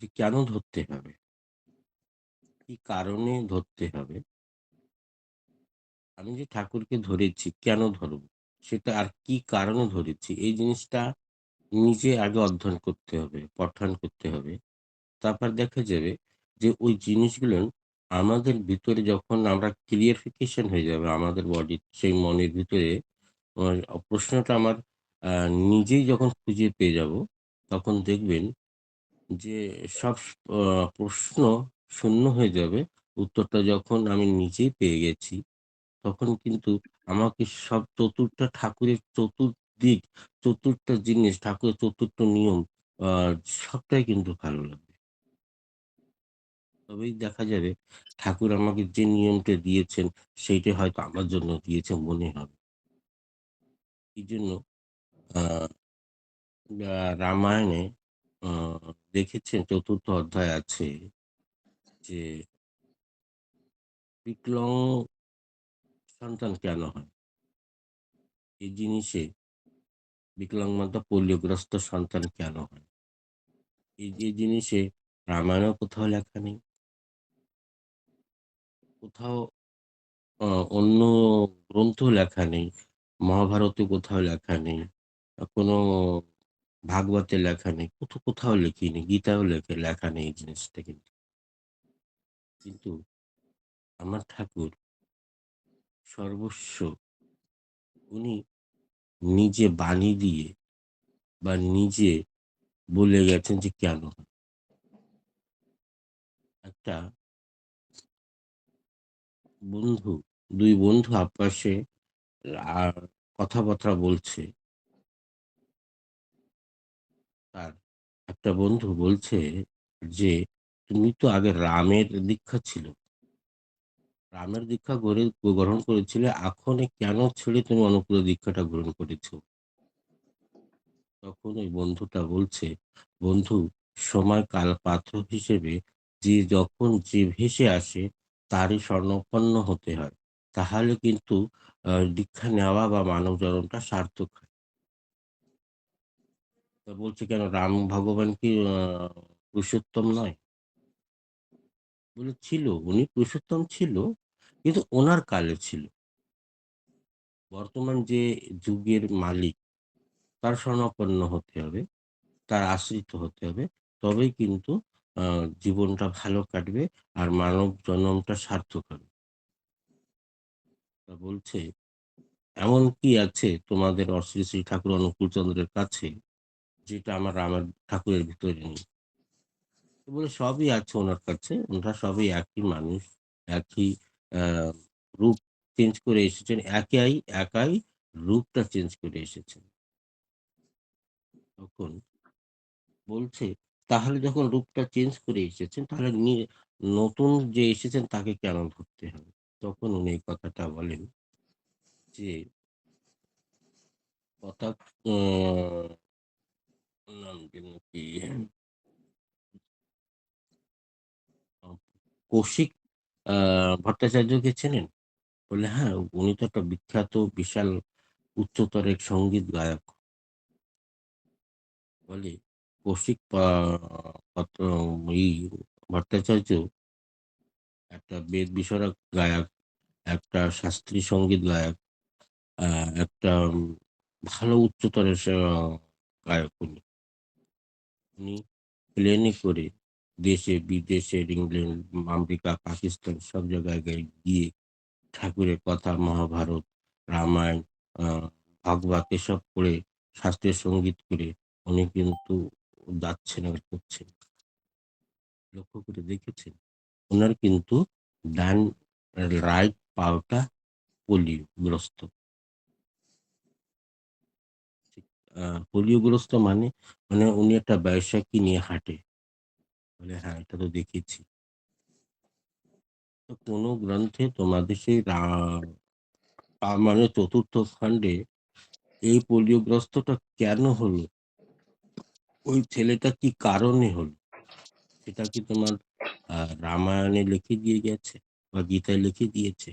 এটি কেন ধরতে হবে? কি কারণে ধরতে হবে? আমি যে ঠাকুরকে ধরেছি কেন ধরবো? সেটা আর কি কারণে ধরেছি? এই জিনিসটা নিজে আগে অধ্যয়ন করতে হবে, পঠন করতে হবে। তারপর দেখা যাবে যে ওই জিনিসগুলো আমাদের ভিতরে যখন আমরা ক্লিয়ারিফিকেশন হয়ে যাবে আমাদের বডির সেই মনের ভিতরে প্রশ্নটা আমার নিজেই যখন খুঁজে পেয়ে যাব, তখন দেখবেন যে সব প্রশ্ন শূন্য হয়ে যাবে। উত্তরটা যখন আমি নিজেই পেয়ে গেছি, তখন কিন্তু আমাকে সব চতুর্থ ঠাকুরের চতুর্দিক, চতুর্থ জিনিস, ঠাকুরের চতুর্থ নিয়ম সবটাই কিন্তু ভালো লাগবে। তবেই দেখা যাবে ঠাকুর আমাকে যে নিয়মটা দিয়েছেন, সেইটা হয়তো আমার জন্য দিয়েছে মনে হবে। এই জন্য রামায়ণে আ দেখেছেন ৪র্থ অধ্যায় আছে যে বিকলং সন্তান কেন হয়? এই জিনিসে বিকলাঙ্গ মানে পোলিওগ্রস্ত সন্তান কেন হয়? এই যে জিনিসে রামায়ণেও কোথাও লেখা নেই। কোথাও অন্য গ্রন্থও লেখা নেই। মহাভারতে কোথাও লেখা নেই। কোনো ভাগবতে লেখা নেই। কোথাও কোথাও লেখেনি। গীতাও লেখে, লেখা নেই এই জিনিসটা কিন্তু। কিন্তু আমার ঠাকুর সর্বস্ব, উনি নিজে বাণী দিয়ে বা নিজে বলে গেছেন যে কেন একটা বন্ধু, দুই বন্ধু আপাশে কথাবার্তা বলছে। তার একটা বন্ধু বলছে যে, "তুমি তো আগে রামের দীক্ষা ছিল। রামের দীক্ষা গ্রহণ করেছিলে, এখন কেন ছেড়ে তুমি অনুকূল দীক্ষাটা গ্রহণ করেছ?" তখন ওই বন্ধুটা বলছে, "বন্ধু সময় কাল পাত্র হিসেবে যে যখন যে ভেসে আসে তারই স্বর্ণপন্ন হতে হয়। তাহলে কিন্তু দীক্ষা নেওয়া বা মানব জন্মটা সার্থক হয়।" তা বলছে, "কেন রাম ভগবান কি পুরুষোত্তম নয়?" বলে, "ছিল, উনি পুরুষোত্তম ছিল, কিন্তু ওনার কালে ছিল। বর্তমান যে যুগের মালিক তার শরণাপন্ন হতে হবে, তার আশ্রিত হতে হবে। তবেই কিন্তু জীবনটা ভালো কাটবে আর মানব জন্মটা সার্থক হবে।" বলছে, "এমন কি আছে তোমাদের অ শ্রী, শ্রী ঠাকুর অনুকূলচন্দ্রের কাছে যেটা আমার রামের ঠাকুরের ভিতরে নেই?" বলে, "সবই আছে ওনার কাছে। ওনারা সবই একই মানুষ, একই রূপ চেঞ্জ করে এসেছেন। একাই একাই রূপটা চেঞ্জ করে এসেছেন।" তখন বলছে, "তাহলে যখন রূপটা চেঞ্জ করে এসেছেন, তাহলে নতুন যে এসেছেন তাকে কেন ধরতে হবে?" তখন উনি এই কথাটা বলেন যে কথা যেন কি? আ কৌশিক ভট্টাচার্যকে চেনেন? বললে, "হ্যাঁ, উনি তো একটা বিখ্যাত বিশাল উচ্চতর এক সংগীত গায়ক।" বলে, "কৌশিক পা পত্র ই ভট্টাচার্য একটা বেদ বিশারদ গায়ক, একটা শাস্ত্রীয় সংগীত গায়ক, একটা ভালো উচ্চতরের গায়ক উনি। উনি প্লেনে করে দেশে বিদেশে ইংল্যান্ড, আমেরিকা, পাকিস্তান সব জায়গায় গিয়ে ঠাকুরের কথা মহাভারত, রামায়ণ, ভাগবত এসব পড়ে শাস্ত্রীয় সংগীত করে উনি কিন্তু যাচ্ছেন আর করছেন। লক্ষ্য করে দেখেছেন? ওনার কিন্তু ডান রাইট পাওটা পোলিওগ্রস্ত। পোলিওগ্রস্ত মানে? মানে উনি একটা ব্যায়সাখী নিয়ে হাঁটে। বলে, "হ্যাঁ, এটা তো দেখেছি।" কোন গ্রন্থে তোমাদের সেই মানে ৪র্থ খণ্ডে এই পোলিওগ্রস্তটা কেন হলো? ওই ছেলেটা কি কারণে হলো? সেটা কি তোমার রামায়ণে লিখে দিয়ে গেছে? বা গীতায় লিখে দিয়েছে?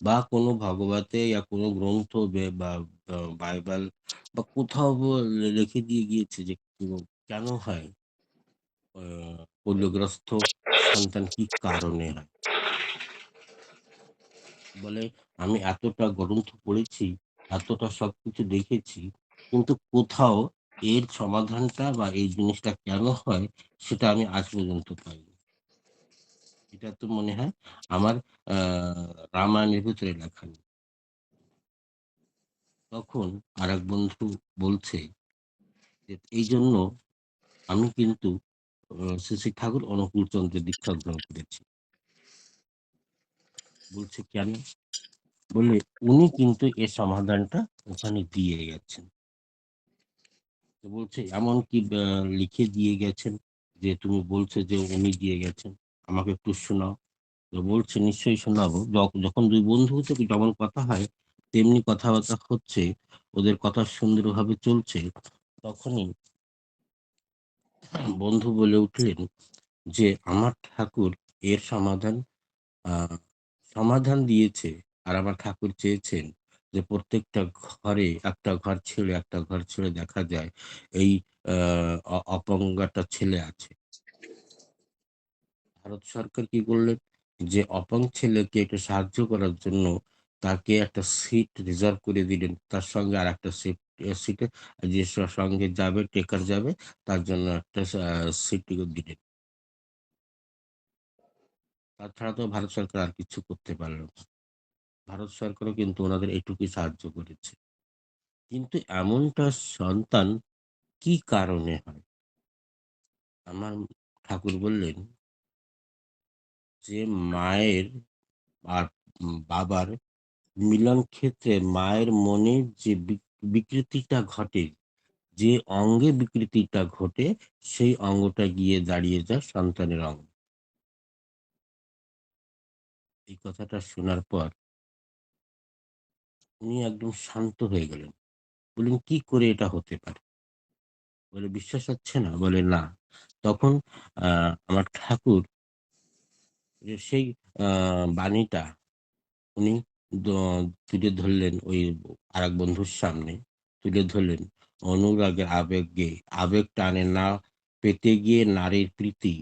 বা কোনো ভাগবতে বা কোনো গ্রন্থ বে বাইবেল বা কোথাও লিখে দিয়ে গিয়েছে যে কেন হয়? আ পোলিওগ্রস্ত সন্তান কি কারণে হয়? বলে, "আমি এতটা গ্রন্থ পড়েছি, এতটা সবকিছু দেখেছি, কিন্তু কোথাও এর সমাধানটা বা এই জিনিসটা কেন হয় সেটা আমি আজ পর্যন্ত পাইনি।" এটা তো মনে হয় আমার আ রামায়ণের ভিতরে লেখা নেই। তখন আর এক বন্ধু বলছে এই জন্য আমি কিন্তু শ্রী, ঠাকুর অনুকূলচন্দ্রের দীক্ষা গ্রহণ করেছি।" বলছে, "কেন?" বলে "উনি কিন্তু এর সমাধানটা ওখানে দিয়ে গেছেন।" বলছে, "এমন কি লিখে দিয়ে গেছেন যে তুমি বলছো যে উনি দিয়ে গেছেন? আমাকে একটু শোনাও।" বলছে, "নিশ্চয়ই শোনাবো।" যখ যখন দুই বন্ধু থেকে যেমন কথা হয়, তেমনি কথাবার্তা হচ্ছে, ওদের কথা সুন্দরভাবে চলছে, তখনই বন্ধু বলে উঠলেন যে, "আমার ঠাকুর এর সমাধান সমাধান দিয়েছে। আর আমার ঠাকুর চেয়েছেন যে প্রত্যেকটা ঘরে একটা ঘর ছেড়ে একটা ঘর ছেড়ে দেখা যায় এই অপঙ্গাটা ছেলে আছে।" ভারত সরকার কি করলেন? যে অপং ছেলেকে একটু সাহায্য করার জন্য তাকে একটা সিট রিজার্ভ করে দিলেন। তার সঙ্গে আরেকটা সিট এ সিটে যে সঙ্গে যাবে টেকার যাবে, তার জন্য একটা সা সিটও দিলেন। তাছাড়া তো ভারত সরকার আর কিছু করতে পারল না। ভারত সরকারও কিন্তু ওনাদের এটুকুই সাহায্য করেছে। কিন্তু এমনটা সন্তান কি কারণে হয়? আমার ঠাকুর বললেন যে, মায়ের আর বাবার মিলন ক্ষেত্রে মায়ের মনে যে বিকৃতিটা ঘটে, যে অঙ্গে বিকৃতিটা ঘটে সেই অঙ্গটা গিয়ে দাঁড়িয়ে যায় সন্তানের অঙ্গ এই কথাটা শোনার পর উনি একদম শান্ত হয়ে গেলেন। বললেন, "কি করে এটা হতে পারে?" বলে, "বিশ্বাস হচ্ছে না?" বলে, "না।" তখন আমার ঠাকুর সেই বাণীটা উনি তুলে ধরলেন ওই আরেক বন্ধুর সামনে। তুলে ধরলেন, "অনুরাগের আবেগে আবেগ টানে না পেতে গিয়ে নারীর প্রীতি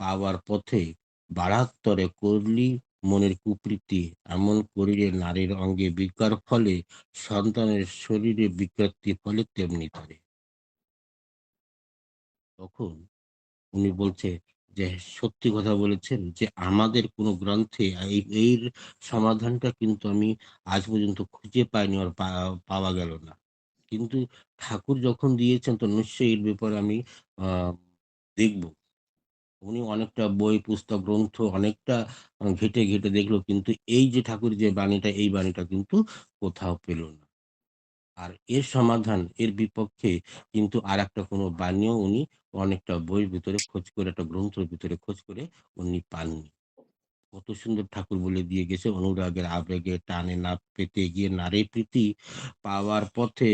পাওয়ার পথে বাড়াস্তরে করলি মনের কুপ্রীতি এমন করিলে নারীর অঙ্গে বিকার ফলে সন্তানের শরীরে বিকৃতি ফলে তেমনি করে।" তখন উনি বলছে যে, "সত্যি কথা বলেছেন যে আমাদের কোন গ্রন্থে এই সমাধানটা কিন্তু আমি আজ পর্যন্ত খুঁজে পাইনি আর পাওয়া গেল না। কিন্তু ঠাকুর যখন দিয়েছেন তো নিশ্চয়ই এর ব্যাপারে আমি দেখব।" উনি অনেকটা বই, পুস্তক, গ্রন্থ অনেকটা ঘেঁটে, ঘেঁটে দেখল কিন্তু এই যে ঠাকুর যে বাণীটা, এই বাণীটা কিন্তু কোথাও পেল না। আর এর সমাধান, এর বিপক্ষে কিন্তু আর একটা কোনো বাণীও উনি অনেকটা বইয়ের ভিতরে খোঁজ করে, একটা গ্রন্থের ভিতরে খোঁজ করে উনি পাননি। কত সুন্দর ঠাকুর বলে দিয়ে গেছে, "অনুরাগের আবেগে টানে না পেতে গিয়ে নারী প্রীতি পাওয়ার পথে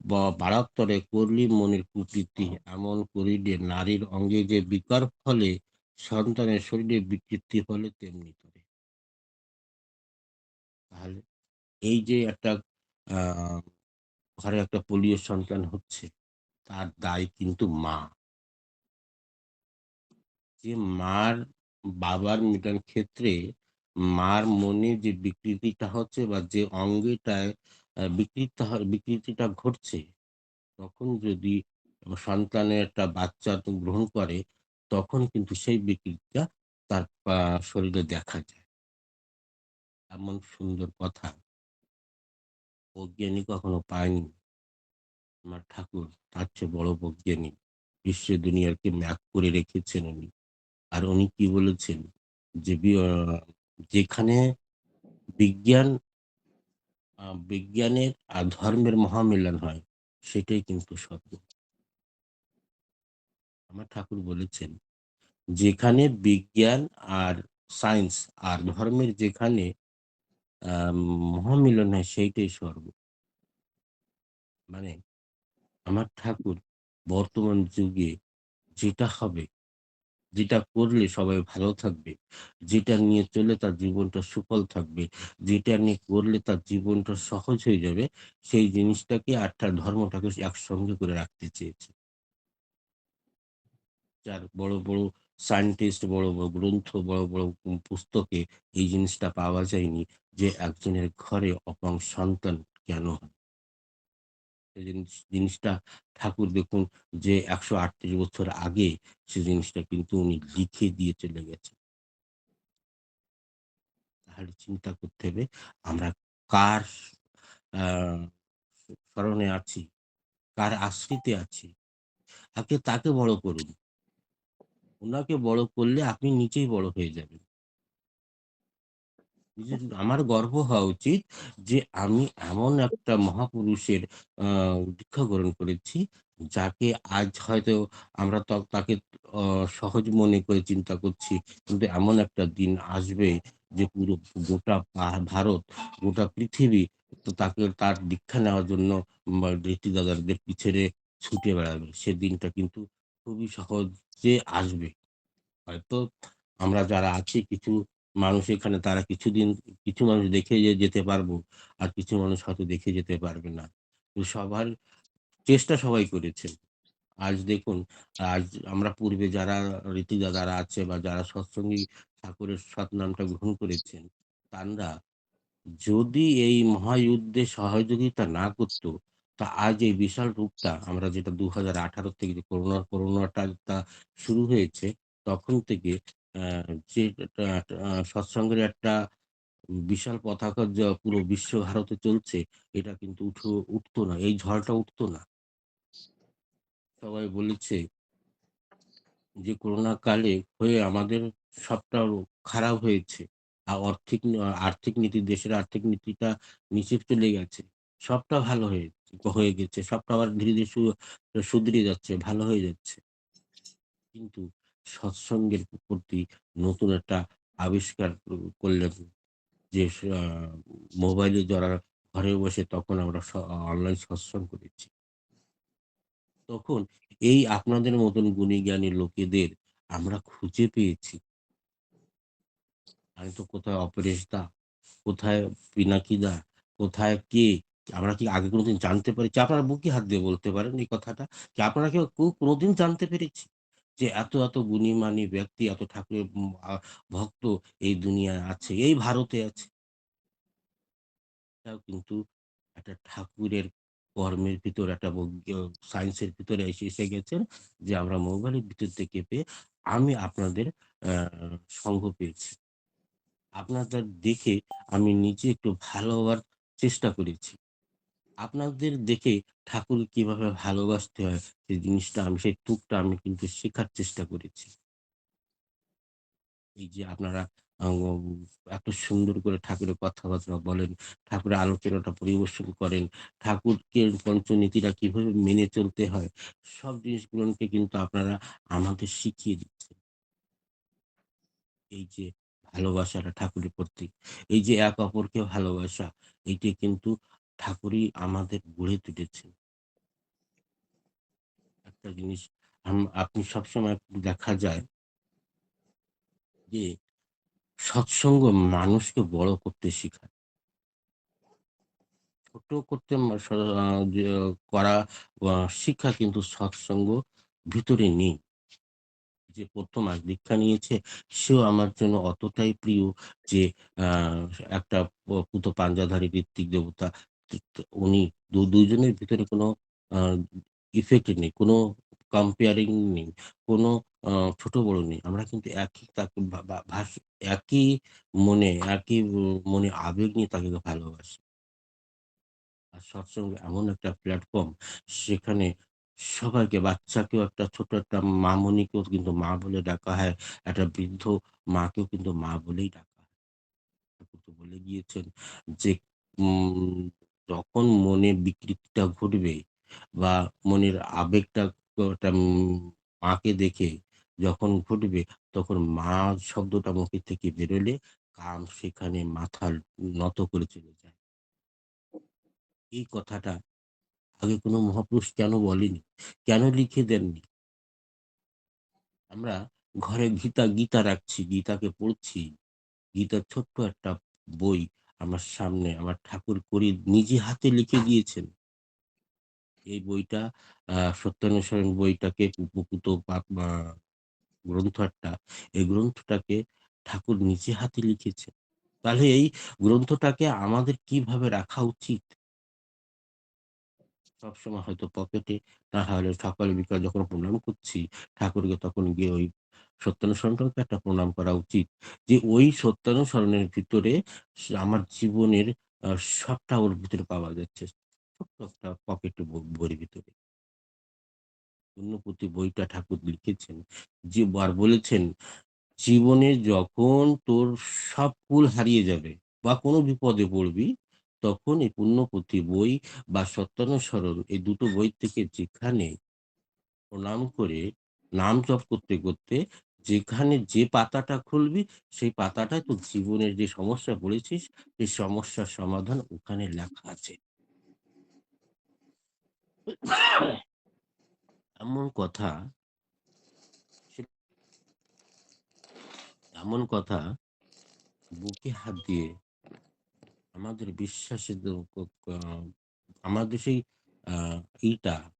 ব বাড়াস্তরে করলি মনের কুপ্রীতি এমন করিলে নারীর অঙ্গে যে বিকার ফলে সন্তানের শরীরে বিকৃতি ফলে তেমনি করে।" তাহলে এই যে একটা আ ঘরে একটা পোলিও সন্তান হচ্ছে, তার দায় কিন্তু মা। যে মার বাবার মিলন ক্ষেত্রে মার মনে যে বিকৃতিটা হচ্ছে বা যে অঙ্গেটায় বিকৃত বিকৃতিটা ঘটছে, তখন যদি সন্তানের একটা বাচ্চা গ্রহণ করে, তখন কিন্তু সেই বিকৃতিটা তার শরীরে দেখা যায়। এমন সুন্দর কথা অজ্ঞানী কখনো পায়নি। আমার ঠাকুর তার চেয়ে বড় বৈজ্ঞানী। বিশ্ব দুনিয়াকে ম্যাপ করে রেখেছেন উনি। আর উনি কি বলেছেন? যে যেখানে বিজ্ঞান বিজ্ঞানের আর ধর্মের মহামিলন হয়, সেটাই কিন্তু স্বর্গ। আমার ঠাকুর বলেছেন, "যেখানে বিজ্ঞান আর সায়েন্স আর ধর্মের যেখানে মহামিলন হয় সেইটাই স্বর্গ।" মানে আমার ঠাকুর বর্তমান যুগে যেটা হবে যেটা করলে সবাই ভালো থাকবে, যেটা নিয়ে চলে তার জীবনটা সুফল থাকবে, যেটা নিয়ে করলে তার জীবনটা সহজ হয়ে যাবে, সেই জিনিসটাকে আর ধর্মটাকে একসঙ্গে করে রাখতে চেয়েছে। যার বড়, বড় সায়েন্টিস্ট, বড়, বড় গ্রন্থ, বড়, বড় পুস্তকে এই জিনিসটা পাওয়া যায়নি যে একজনের ঘরে অপাং সন্তান কেন হয়? জিনিসটা ঠাকুর দেখুন যে ১৩৮ বছর আগে সে জিনিসটা কিন্তু উনি লিখে দিয়ে চলে গেছেন। তাহলে চিন্তা করতে হবে আমরা কার স্মরণে আছি, কার আশ্রিতে আছি। আগে তাকে বড় করুন। উনাকে বড় করলে আপনি নিজেই বড় হয়ে যাবেন। আমার গর্ব হওয়া উচিত যে আমি এমন একটা মহাপুরুষের দীক্ষা গ্রহণ করেছি, যাকে আজ হয়তো আমরা তাকে সহজ মনে করে চিন্তা করছি। কিন্তু এমন একটা দিন আসবে যে পুরো গোটা ভারত, গোটা পৃথিবী তো তাকে তার দীক্ষা নেওয়ার জন্য ঋষি দাদাদের পিছনে ছুটে বেড়াবে। সে দিনটা কিন্তু খুবই সহজে আসবে। হয়তো আমরা যারা আছি কিছু মানুষ এখানে তারা কিছুদিন কিছু মানুষ দেখে যেতে পারব। আর কিছু মানুষ হয়তো দেখে যেতে পারবে না। সবার চেষ্টা সবাই করেছেন। আজ দেখুন আজ আমরা পূর্বে যারা রীতি দাদারা আছে বা যারা সৎসঙ্গী ঠাকুরের সৎনামটা গ্রহণ করেছেন, তারা যদি এই মহাযুদ্ধে সহযোগিতা না করত, তা আজ এই বিশাল রূপটা আমরা যেটা ২০১৮ থেকে যে করোনা করোনাটা শুরু হয়েছে, তখন থেকে যে সৎসঙ্গের একটা বিশাল পতাকা যা পুরো বিশ্ব ভারতে চলছে, এটা কিন্তু উঠো উঠতো না। এই ঝড়টা উঠতো না। সবাই বলেছে যে করোনা কালে হয়ে আমাদের সবটা খারাপ হয়েছে। আর অর্থিক আর্থিক নীতি দেশের আর্থিক নীতিটা নিচে চলে গেছে। সবটা ভালো হয়ে হয়ে গেছে। সবটা আবার ধীরে, ধীরে সু শুধরে যাচ্ছে, ভালো হয়ে যাচ্ছে। কিন্তু সৎসঙ্গের প্রতি নতুন একটা আবিষ্কার করলেন যে মোবাইলে যারা ঘরে বসে তখন আমরা অনলাইন সৎসঙ্গ করেছি। তখন এই আপনাদের মতন গুণী জ্ঞানী লোকেদের আমরা খুঁজে পেয়েছি। আমি তো কোথায় অপরেশ দা, কোথায় পিনাকি দা, কোথায় কে? আমরা কি আগে কোনদিন জানতে পেরেছি? আপনারা বুকে হাত দিয়ে বলতে পারেন এই কথাটা। যে আপনারা কেউ কোনদিন জানতে পেরেছি? যে এত, এত গুণী মানী ব্যক্তি, এত ঠাকুরের ভক্ত এই দুনিয়ায় আছে, এই ভারতে আছে। এটাও কিন্তু একটা ঠাকুরের কর্মের ভিতর একটা সায়েন্সের ভিতরে এসে এসে গেছেন যে আমরা মোবাইলের ভিতর থেকে পেয়ে আমি আপনাদের সঙ্গ পেয়েছি। আপনাদের দেখে আমি নিজে একটু ভালো হওয়ার চেষ্টা করেছি। আপনাদের দেখে ঠাকুর কীভাবে ভালোবাসতে হয় সেই জিনিসটা আমি সেই টুকটা আমি কিন্তু শেখার চেষ্টা করেছি। এই যে আপনারা এত সুন্দর করে ঠাকুরের কথাবার্তা বলেন, ঠাকুরের আলোচনাটা পরিবেশন করেন, ঠাকুরকে পঞ্চনীতিটা কীভাবে মেনে চলতে হয়, সব জিনিসগুলোকে কিন্তু আপনারা আমাদের শিখিয়ে দিচ্ছেন। এই যে ভালোবাসাটা ঠাকুরের প্রতি, এই যে এক অপরকে ভালোবাসা, এইটি কিন্তু ঠাকুরই আমাদের গড়ে তুলেছেন। একটা জিনিস আপনি সবসময় দেখা যায় যে সৎসঙ্গ মানুষকে বড় করতে শিখায়। ছোট করতে করা শিক্ষা কিন্তু সৎসঙ্গ ভিতরে নেই। যে প্রথম আজ দীক্ষা নিয়েছে, সেও আমার জন্য অতটাই প্রিয় যে একটা পুত পাঞ্জাধারী ঋত্বিক দেবতা উনি দু ২ ভিতরে কোনো ইফেক্ট নেই, কোনো কম্পেয়ারিং নেই, কোনো ছোট বড় নেই। আমরা কিন্তু একই তাকে একই মনে একই মনে আবেগ নিয়ে তাকে ভালোবাসি। আর সৎসঙ্গ এমন একটা প্ল্যাটফর্ম সেখানে সবাইকে বাচ্চাকেও একটা ছোট একটা মামনিকেও কিন্তু মা বলে ডাকা হয়। একটা বৃদ্ধ মাকেও কিন্তু মা বলেই ডাকা হয়। বলে গিয়েছেন যে যখন মনে বিকৃতিটা ঘটবে বা মনের আবেগটা মাকে দেখে যখন ঘটবে তখন মা শব্দটা মুখের থেকে বেরোলে কাম সেখানে মাথা নত করে চলে যায়। এই কথাটা আগে কোনো মহাপুরুষ কেন বলেনি? কেন লিখে দেননি? আমরা ঘরে গীতা, গীতা রাখছি, গীতাকে পড়ছি। গীতার ছোট্ট একটা বই আমার সামনে আমার ঠাকুর করি নিজে হাতে লিখে দিয়েছেন। এই বইটা সত্যানুসরণ বইটাকে উপকূত পাপ আ গ্রন্থ একটা, এই গ্রন্থটাকে ঠাকুর নিজে হাতে লিখেছেন। তাহলে এই গ্রন্থটাকে আমাদের কীভাবে রাখা উচিত? সবসময় হয়তো পকেটে, না হলে সকালে বিকালে যখন প্রণাম করছি, ঠাকুরকে তখন গিয়ে ওই সত্যানুসরণটাকে একটা প্রণাম করা উচিত। যে ওই সত্যানুসরণের ভিতরে আমার জীবনের সবটা ওর ভিতরে পাওয়া যাচ্ছে। পকেটে ভিতরে। বইটা ঠাকুর লিখেছেন। যে আর বলেছেন, "জীবনে যখন তোর সব কুল হারিয়ে যাবে বা কোনো বিপদে পড়বি, তখন এই পুণ্যপুঁথি বই বা সত্যানুসরণ এই দুটো বই থেকে যেখানে প্রণাম করে নাম জপ করতে, করতে যেখানে যে পাতাটা খুলবি, সেই পাতাটায় তোর জীবনের যে সমস্যা পড়েছিস, সেই সমস্যার সমাধান ওখানে লেখা আছে।" এমন কথা এমন কথা বুকে হাত দিয়ে আমাদের বিশ্বাসের আমাদের সেই আ ইটা আ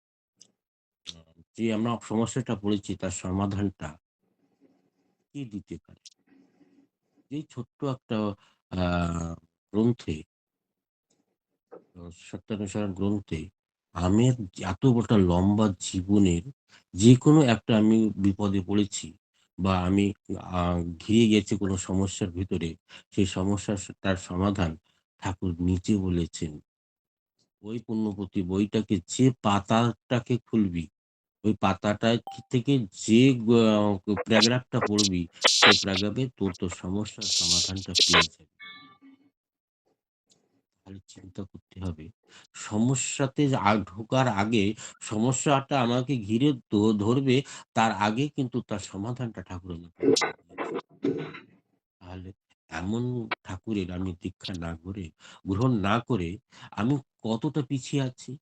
যে আমরা সমস্যাটা পড়েছি তার সমাধানটা কে দিতে পারে? এই ছোট্ট একটা গ্রন্থে সত্যানুসরণ গ্রন্থে আমের এত একটা লম্বা জীবনের যেকোনো একটা আমি বিপদে পড়েছি বা আমি ঘিরে গেছি কোনো সমস্যার ভিতরে, সেই সমস্যার তার সমাধান ঠাকুর নিজে বলেছেন। ওই পুণ্যপুঁথি বইটাকে যে পাতাটাকে খুলবি, ওই পাতাটা থেকে যে প্যারাগ্রাফটা পড়বি, সেই প্যারাগ্রাফে তোর, তোর সমস্যার সমাধানটা পেয়ে যাবি। খালি চিন্তা করতে হবে। সমস্যাতে ঢোকার আগে সমস্যাটা আমাকে ঘিরে ধরবে, তার আগে কিন্তু তার সমাধানটা ঠাকুর আমাকে তাহলে এমন ঠাকুরের আমি দীক্ষা না করে গ্রহণ না করে আমি কতটা পিছিয়ে আছি?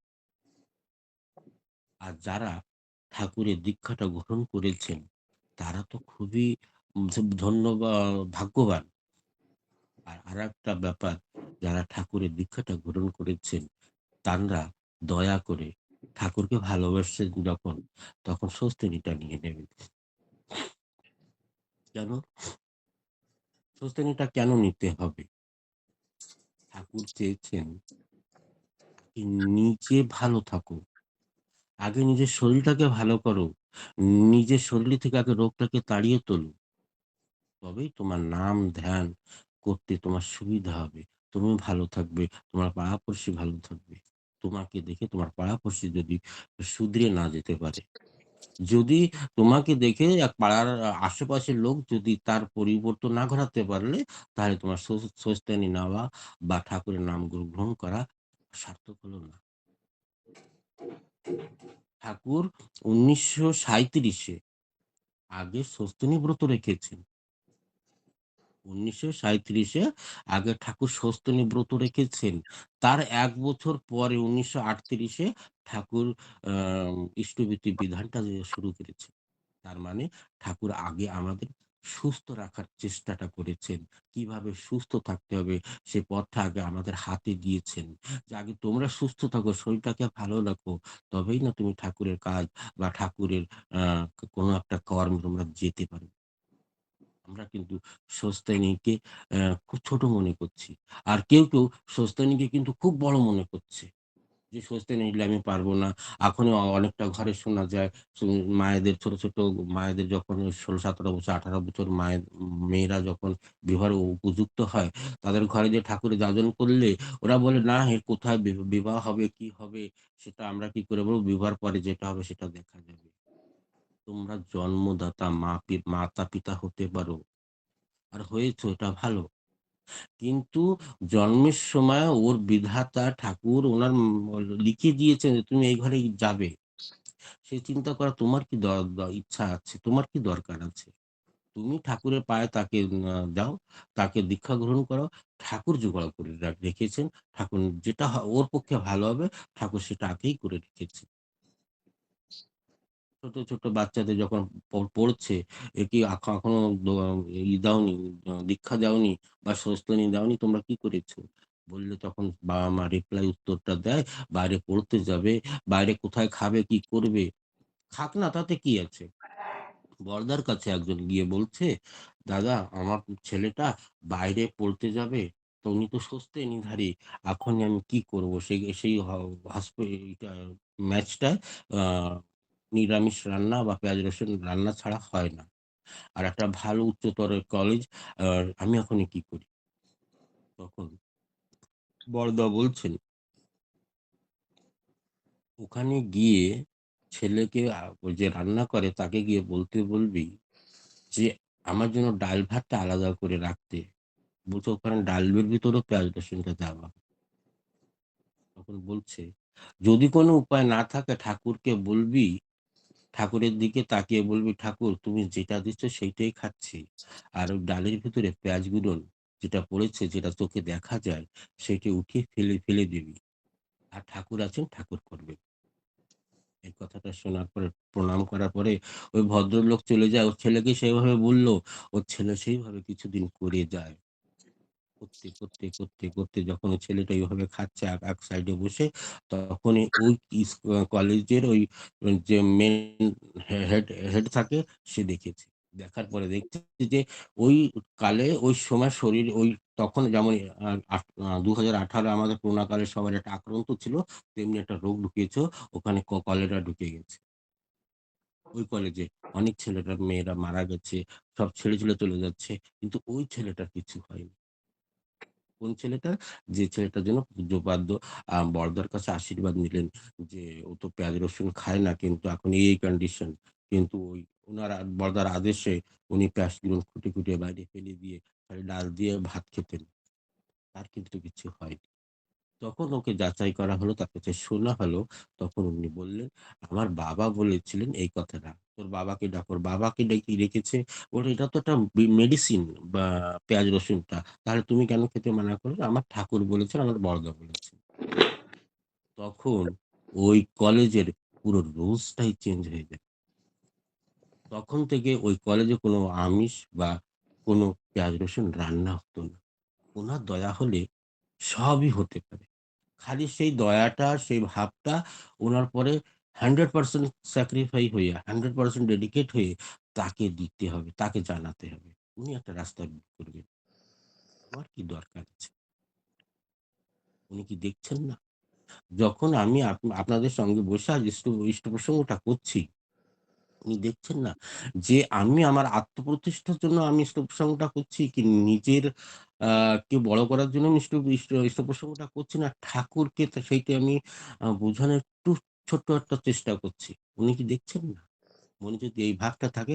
আর যারা ঠাকুরের দীক্ষাটা গ্রহণ করেছেন, তারা তো খুবই ধন্য ভাগ্যবান। আর আরেকটা ব্যাপার, যারা ঠাকুরের দীক্ষাটা গ্রহণ করেছেন, তারা দয়া করে ঠাকুরকে ভালোবাসছেন যখন, তখন সৌস্তেনিটা নিয়ে নেবেন। কেন? সৌস্তেনিটা কেন নিতে হবে? ঠাকুর চেয়েছেন নিজে ভালো থাকো। আগে নিজের শরীরটাকে ভালো করো। নিজের শরীর থেকে আগে রোগটাকে তাড়িয়ে তোলো। তবেই তোমার নাম ধ্যান করতে তোমার সুবিধা হবে। তুমি ভালো থাকবে, তোমার পাড়া-পড়শি ভালো থাকবে। তোমাকে দেখে তোমার পাড়া-পড়শি যদি শুধরে না যেতে পারে। যদি তোমাকে দেখে এক পাড়ার আশেপাশের লোক যদি তার পরিবর্তন না ঘটাতে পারলে, তাহলে তোমার সৌস্তানি নেওয়া বা ঠাকুরের নাম গ্রহণ করা সার্থক হলো না। ঠাকুর ১৯৩৭ এ আগে সৌস্তেনি ব্রত রেখেছেন। ১৯৩৭ এ আগে ঠাকুর সৌস্তেনি ব্রত রেখেছেন। তার এক বছর পরে ১৯৩৮ এ ঠাকুর আ ইষ্টভৃতি বিধানটা শুরু করেছেন। তার মানে ঠাকুর আগে আমাদের সুস্থ রাখার চেষ্টাটা করেছেন। কীভাবে সুস্থ থাকতে হবে সে পথটা আগে আমাদের হাতে দিয়েছেন। যে আগে তোমরা সুস্থ থাকো, শরীরটাকে ভালো রাখো। তবেই না তুমি ঠাকুরের কাজ বা ঠাকুরের কোনো একটা কর্মে তোমরা যেতে পারো আমরা কিন্তু স্বস্তায়নীকে অ্যা খুব ছোট মনে করছি। আর কেউ, কেউ স্বস্তায়নীকে কিন্তু খুব বড় মনে করছে। যে স্বস্তায়নী নিলে আমি পারব না। এখনও অনেকটা ঘরে শোনা যায় মায়েদের ছোট, ছোট মায়েদের যখন ১৬-১৭ বছর ১৮ বছর মায়ের মেয়েরা যখন বিবাহের উপযুক্ত হয়, তাদের ঘরে যে ঠাকুরের যাজন করলে ওরা বলে, "না হে কোথায় বিবাহ হবে, কি হবে সেটা আমরা কি করে বলব বিবাহের পরে যেটা হবে সেটা দেখা যাবে।" তোমরা জন্মদাতা মা মাতা-পিতা হতে পারো। আর হয়েছো এটা ভালো। কিন্তু জন্মের সময় ওর বিধাতা ঠাকুর উম লিখে দিয়েছেন যে তুমি এই ঘরেই যাবে। সে চিন্তা করা তোমার কি ইচ্ছা আছে? তোমার কি দরকার আছে? তুমি ঠাকুরের পায়ে তাকে দাও, তাকে দীক্ষা গ্রহণ করো। ঠাকুর জোগাড় করে রেখেছেন। ঠাকুর যেটা ওর পক্ষে ভালো হবে ঠাকুর সেটা আগেই করে রেখেছেন। ছোট, ছোট বাচ্চাদের যখন পড়ছে, এ কি এখনও ই দাওনি, দীক্ষা দাওনি বা স্বস্তিনি দাওনি, তোমরা কি করেছ? বললে তখন বাবা-মা রিপ্লাই উত্তরটা দেয়, বাইরে পড়তে যাবে, বাইরে কোথায় খাবে, কি করবে? খাক না তাতে কি আছে? বড়দার কাছে একজন গিয়ে বলছে, "দাদা আমার ছেলেটা বাইরে পড়তে যাবে। তো উনি তো সস্তেনিধারী। এখন আমি কি করব?" সেই সেই হ হসপি এইটা ম্যাচটায় আ নিরামিষ রান্না বা পেঁয়াজ রসুন রান্না ছাড়া হয় না। আর একটা ভালো উচ্চতর কলেজ। আর আমি এখন কি করি? তখন বড়দা বলছেন ওখানে গিয়ে ছেলেকে যে রান্না করে তাকে গিয়ে বলতে বলবি যে, "আমার জন্য ডাল ভাতটা আলাদা করে রাখতে।" বলছে, "ওখানে ডালের ভিতরেও পেঁয়াজ রসুনটা দেওয়া" তখন বলছে, "যদি কোনো উপায় না থাকে ঠাকুরকে বলবি, ঠাকুরের দিকে তাকিয়ে বলবি, 'ঠাকুর তুমি যেটা দিচ্ছ সেইটাই খাচ্ছি। আর ওই ডালের ভিতরে পেঁয়াজগুলো যেটা পড়েছে, যেটা চোখে দেখা যায়, সেইটা উঠিয়ে ফেলে ফেলে দিবি। আর ঠাকুর আছেন, ঠাকুর করবেন।'" এই কথাটা শোনার পরে প্রণাম করার পরে ওই ভদ্রলোক চলে যায়। ওর ছেলেকে সেভাবে বলল ওর ছেলে সেইভাবে কিছুদিন করে যায়। করতে, করতে, করতে, করতে যখন ছেলেটা এভাবে খাচ্ছে এক সাইডে বসে, তখনই ওই কলেজের ওই যে মেন হেড হেড থাকে সে দেখেছে। দেখার পরে দেখছে যে ওই কালে ওই সময় শরীর ওই তখন যেমন আ আট আ ২০১৮ আমাদের করোনা কালে সবার একটা আক্রান্ত ছিল, তেমনি একটা রোগ ঢুকিয়েছে। ওখানে কলেরা ঢুকে গেছে। ওই কলেজে অনেক ছেলেরা মেয়েরা মারা গেছে। সব ছেড়ে, ছেড়ে চলে যাচ্ছে। কিন্তু ওই ছেলেটার কিছু হয়নি। কোন ছেলেটা যে ছেলেটার জন্য পূজ্যপাদ্য বর্দার কাছে আশীর্বাদ নিলেন যে, "ও তো পেঁয়াজ রসুন খায় না কিন্তু এখন এই, কন্ডিশন।" কিন্তু ওই ওনার বর্দার আদেশে উনি পেঁয়াজগুলো খুঁটে, খুঁটে বাইরে ফেলে দিয়ে ডাল দিয়ে ভাত খেতেন। তার কিন্তু কিছু হয়নি। তখন ওকে যাচাই করা হলো, তার কাছে শোনা হলো। তখন উনি বললেন, "আমার বাবা বলেছিলেন এই কথাটা। তোর বাবাকে ডাকোর বাবাকে ডেকে রেখেছে। ওর এটা তো একটা মেডিসিন বা পেঁয়াজ রসুনটা। তাহলে তুমি কেন খেতে মানা করলে? আমার ঠাকুর বলেছেন, আমার বড়দা বলেছেন। তখন ওই কলেজের পুরো রুলসটাই চেঞ্জ হয়ে যায়। তখন থেকে ওই কলেজে কোনো আমিষ বা কোনো পেঁয়াজ রসুন রান্না হতো না। ওনার দয়া হলে সবই হতে পারে। খালি সেই দয়াটা, সেই ভাবটা ওনার পরে 100% স্যাক্রিফাই হয়ে 100% ডেডিকেট হয়ে তাকে দিতে হবে, তাকে জানাতে হবে। উনি একটা রাস্তা করবেন। আমার কি দরকার আছে? উনি কি দেখছেন না? যখন আমি আপ আপনাদের সঙ্গে বসে আজ ইষ্ট ইষ্ট প্রসঙ্গটা করছি, উনি দেখছেন না যে আমি আমার আত্মপ্রতিষ্ঠার জন্য আমি ইষ্ট করছি কি নিজের কে বড় করার জন্য আমি প্রসঙ্গটা করছি না ঠাকুরকে সেইটা আমি বোঝানোর একটু ছোট্ট একটা চেষ্টা করছি। উনি কি দেখছেন না? মনে যদি এই ভাবটা থাকে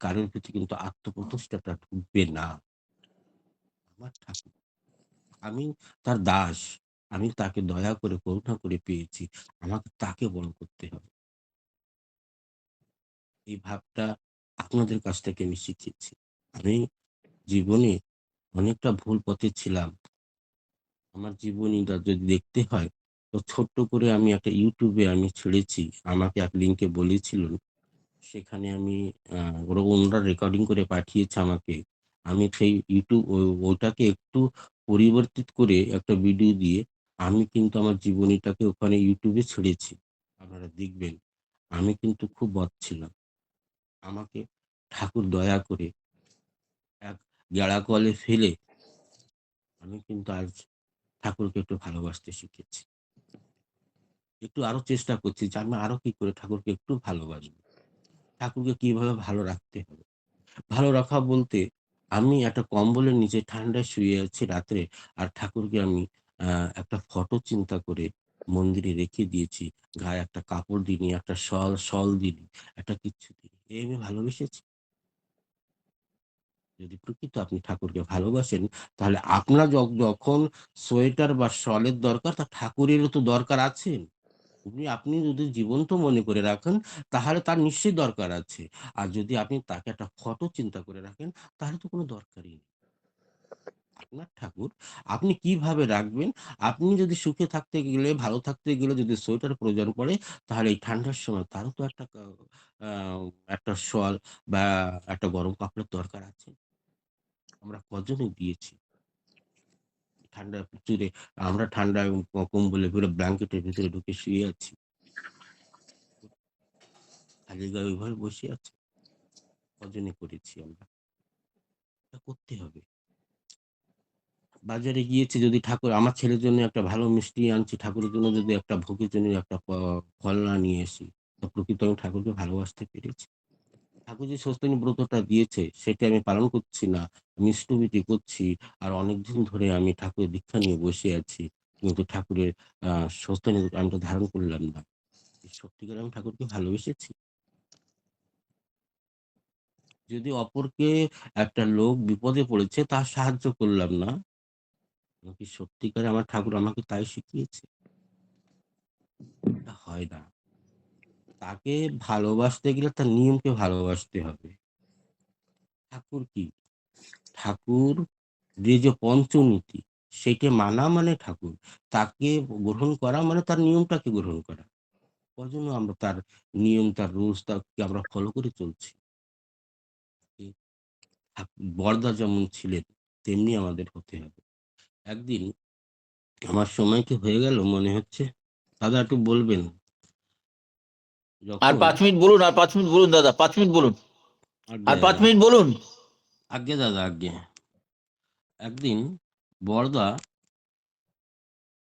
কারোর প্রতি কিন্তু আত্মপ্রতিষ্ঠাটা ঢুকবে না। আমার ঠাকুর। আমি তার দাস। আমি তাকে দয়া করে করুণা করে পেয়েছি। আমাকে তাকে বড় করতে হবে। এই ভাবটা আপনাদের কাছ থেকে আমি শিখেছি। আমি জীবনে অনেকটা ভুল পথে ছিলাম। আমার জীবনীটা যদি দেখতে হয়, তো ছোট্ট করে আমি একটা ইউটিউবে আমি ছেড়েছি। আমাকে এক লিঙ্কে বলেছিলেন। সেখানে আমি ওরা ওনারা রেকর্ডিং করে পাঠিয়েছে আমাকে। আমি সেই ইউটিউব ওটাকে একটু পরিবর্তিত করে একটা ভিডিও দিয়ে আমি কিন্তু আমার জীবনীটাকে ওখানে ইউটিউবে ছেড়েছি। আপনারা দেখবেন। আমি কিন্তু খুব বদ ছিলাম। আমাকে ঠাকুর দয়া করে এক গেঁড়া কলে ফেলে আমি কিন্তু আজ ঠাকুরকে একটু ভালোবাসতে শিখেছি। একটু আরও চেষ্টা করছি যে আমি আরও কি করে ঠাকুরকে একটু ভালোবাসবো। ঠাকুরকে কীভাবে ভালো রাখতে হবে। ভালো রাখা বলতে আমি একটা কম্বলের নিচে ঠান্ডায় শুয়ে আছি রাত্রে। আর ঠাকুরকে আমি একটা ফটো চিন্তা করে মন্দিরে রেখে দিয়েছি। গায়ে একটা কাপড় দিইনি, একটা শল শল দিইনি, একটা কিচ্ছু দিইনি। এই আমি ভালোবেসেছি। যদি প্রকৃত আপনি ঠাকুরকে ভালোবাসেন, তাহলে আপনার যখন সোয়েটার বা শলের দরকার তা ঠাকুরেরও তো দরকার আছে। আপনি যদি জীবন্ত মনে করে রাখেন, তাহলে তার নিশ্চয়ই দরকার আছে। আর যদি আপনি তাকে একটা ফটো চিন্তা করে রাখেন, তাহলে তো কোনো দরকারই নেই। আপনার ঠাকুর আপনি কীভাবে রাখবেন? আপনি যদি সুখে থাকতে গেলে, ভালো থাকতে গেলে যদি সোয়েটার প্রয়োজন পড়ে, তাহলে এই ঠান্ডার সময় তারও তো একটা একটা শল বা একটা গরম কাপড়ের দরকার আছে। আমরা কজনই দিয়েছি। ঠান্ডায় প্রচুরে আমরা ঠান্ডা কম্বলের ভিতরে ব্ল্যাঙ্কেটের ভিতরে ঢুকে শুয়ে আছি। ওইভাবে বসে আছি। কজনে করেছি আমরা করতে হবে বাজারে গিয়েছি যদি ঠাকুর, আমার ছেলের জন্য একটা ভালো মিষ্টি আনছি, ঠাকুরের জন্য যদি একটা ভোগের জন্য একটা প- ফল না নিয়ে আসি তো প্রকৃত আমি ঠাকুরকে ভালোবাসতে পেরেছি। ঠাকুর যে সস্তনী ব্রতটা দিয়েছে, সেটা আমি পালন করছি না মিষ্টবিটি করছি, আর অনেকদিন ধরে আমি ঠাকুরের দীক্ষা নিয়ে বসে আছি, কিন্তু ঠাকুরের সস্তনী আমি তো ধারণ করলাম না। সত্যিকার আমি ঠাকুরকে ভালোবেসেছি। যদি অপরকে একটা লোক বিপদে পড়েছে, তার সাহায্য করলাম না নাকি সত্যিকারে আমার ঠাকুর আমাকে তাই শিখিয়েছে? হয় না। তাকে ভালোবাসতে গেলে তার নিয়মকে ভালোবাসতে হবে। ঠাকুর কি? ঠাকুর যে পঞ্চনীতি সেটা মানা মানে ঠাকুর। তাকে গ্রহণ করা মানে তার নিয়মটাকে গ্রহণ করা। কজন্য আমরা তার নিয়ম, তার রুলস, তাকে আমরা ফলো করে চলছি? বরদা যেমন ছিলেন, তেমনি আমাদের হতে হবে। একদিন আমার সময় কি হয়ে গেল মনে হচ্ছে? দাদা একটু বলবেন। আর পাঁচ মিনিট বলুন আর পাঁচ মিনিট বলুন দাদা পাঁচ মিনিট বলুন। আর পাঁচ মিনিট বলুন। আজ্ঞে দাদা আজ্ঞে। একদিন বরদা